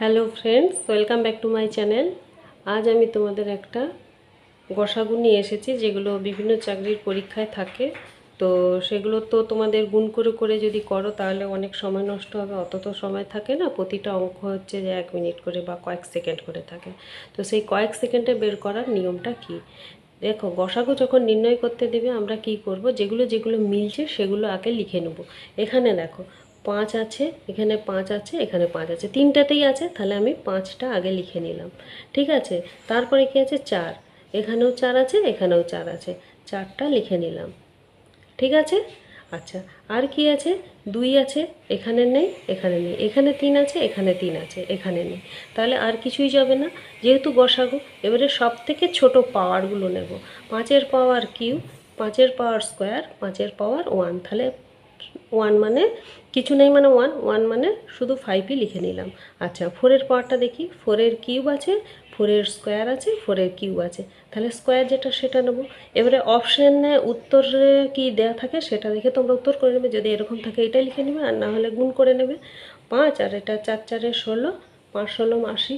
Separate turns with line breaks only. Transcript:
Hello friends, welcome back to my channel. আজ আমি তোমাদের একটা গসাগু নিয়ে এসেছি, যেগুলো বিভিন্ন চাকরির পরীক্ষায় থাকে। তো সেগুলো তো তোমাদের গুণ করে করে যদি করো, তাহলে অনেক সময় নষ্ট হবে। অত তো সময় থাকে না, প্রতিটা অঙ্ক হচ্ছে যে এক মিনিট করে বা কয়েক সেকেন্ড করে থাকে। তো সেই কয়েক সেকেন্ডে বের করার নিয়মটা কি? দেখো, গসাগু যখন নির্ণয় করতে দেবে, আমরা কি করব? যেগুলো যেগুলো মিলছে, সেগুলো আগে লিখে নেব। এখানে দেখো পাঁচ আছে, এখানে পাঁচ আছে, এখানে পাঁচ আছে। তিনটাতেই আছে, তাহলে আমি পাঁচটা আগে লিখে নিলাম। ঠিক আছে? তারপরে কি আছে? চার। এখানেও চার আছে, এখানেও চার আছে। চারটা লিখে নিলাম। ঠিক আছে? আচ্ছা আর কি আছে? দুই আছে, এখানে নেই এখানে নেই। এখানে তিন আছে, এখানে তিন আছে, এখানে নেই। তাহলে আর কিছুই যাবে না। যেহেতু বসাগো এবারে সব থেকে ছোটো পাওয়ারগুলো নেব। পাঁচের পাওয়ার কিউ পাঁচের পাওয়ার স্কোয়ার পাঁচের পাওয়ার ওয়ান তাহলে ওয়ান মানে কিছু নেই মানে ওয়ান ওয়ান মানে শুধু ফাইভই লিখে নিলাম। আচ্ছা ফোরের পাওয়ারটা দেখি। ফোরের কিউব আছে ফোরের স্কোয়ার আছে ফোরের কিউব আছে। তাহলে স্কোয়ার যেটা সেটা নেব। এবারে অপশানে উত্তরে কি দেওয়া থাকে সেটা দেখে তোমরা উত্তর করে নেবে। যদি এরকম থাকে এটাই লিখে নেবে, আর না হলে গুণ করে নেবে। পাঁচ, আর এটা চার, চারে ষোলো, পাঁচ, ষোলো, আশি।